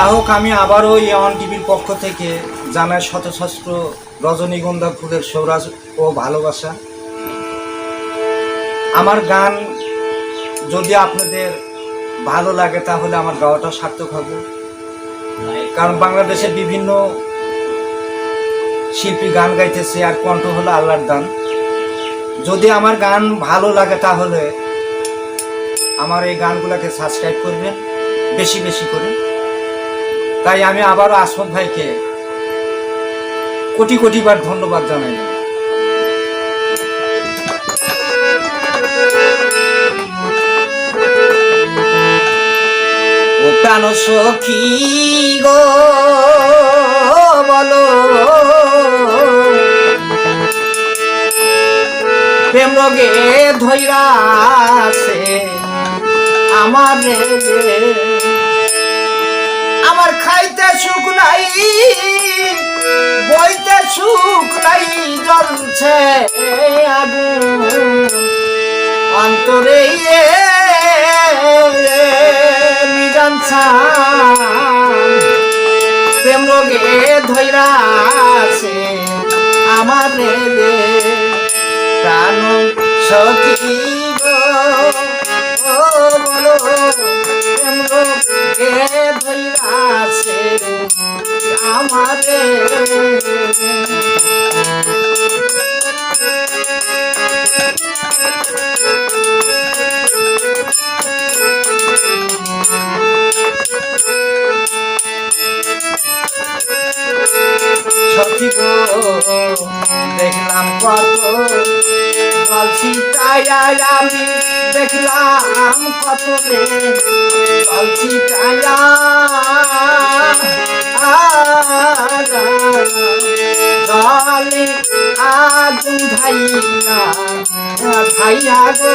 যা হোক, আমি আবারও ইয়ন টিভির পক্ষ থেকে জানাই শত শস্ত্র রজনীগন্ধা ফুলের সৌরাজ ও ভালোবাসা। আমার গান যদি আপনাদের ভালো লাগে, তাহলে আমার গাওয়াটা সার্থক হবে। কারণ বাংলাদেশে বিভিন্ন শিল্পী গান গাইতেছে, আর কণ্ঠ হলো আল্লাহর দান। যদি আমার গান ভালো লাগে, তাহলে আমার এই গানগুলোকে সাবস্ক্রাইব করবেন, বেশি বেশি করে। তাই আমি আবারও আসমত ভাইকে কোটি কোটিবার ধন্যবাদ জানাই। প্রাণ সখী গো, বলো। প্রেম রোগে ধৈরাছে আমার রে। আমার খাইতে সুখ নাই, বইতে সুখ নাই জ্বলছে অন্তরে নিজান প্রেম রোগে ধৈরাছে আমার রে প্রাণ সখী আমার সখী দেখলাম কত বলছি তাই আমি দেখলাম কত রে বলছি তাই জলে আগুন ধাইয়া ধাইয়া গো।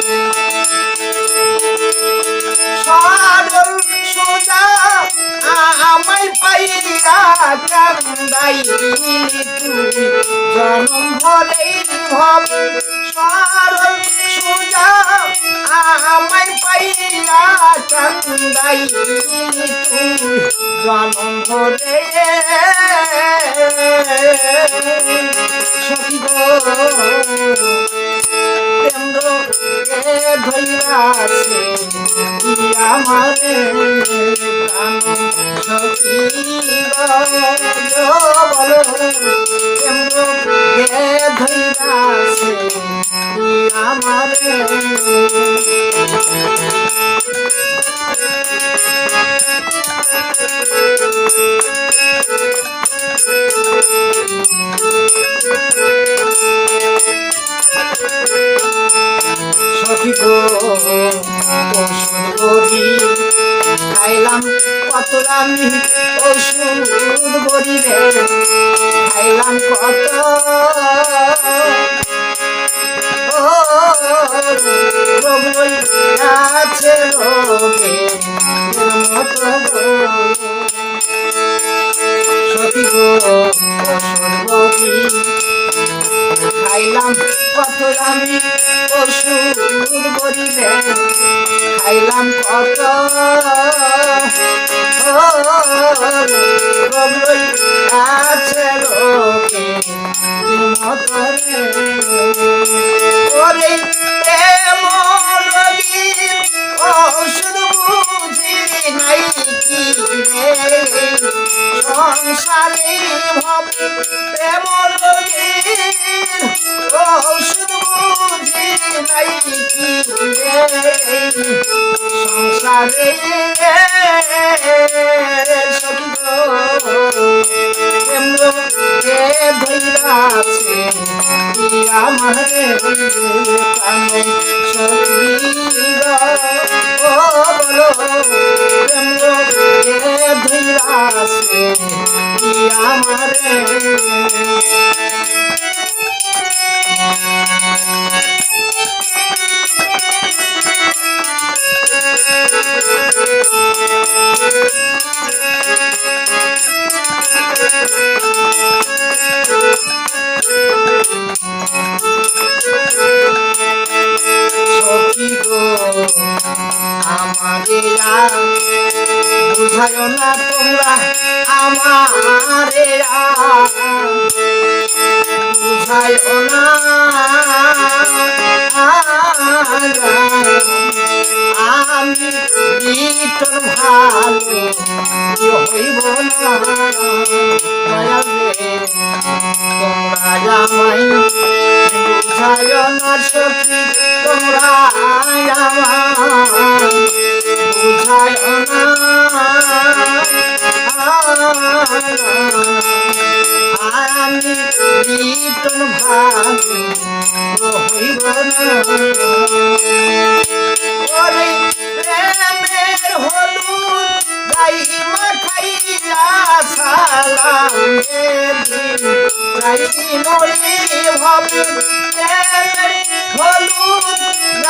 জনম ভরেই ভব সরল সোজা আমায় পাইয়া কান্দাইলি তুই জনম ভরে আমি ওষুধ বড়ি খাইলাম কত? আছে রোগে মতো রবই আছে লোকে ওরে এমন ওষুধ বুঝি নাই কি সংসারে ভাবে এমন সংসারে বুঝায় না তোমরা আমারে বুঝায় না আমি বিটন ভালো হইব প্রেমের হলুদ গাই মাখাইয়া সালাম গাই নলি ভাবে প্রেমের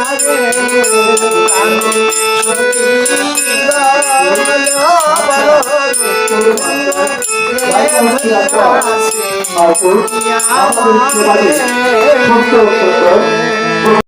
আর সেবাকে সত্য সত্য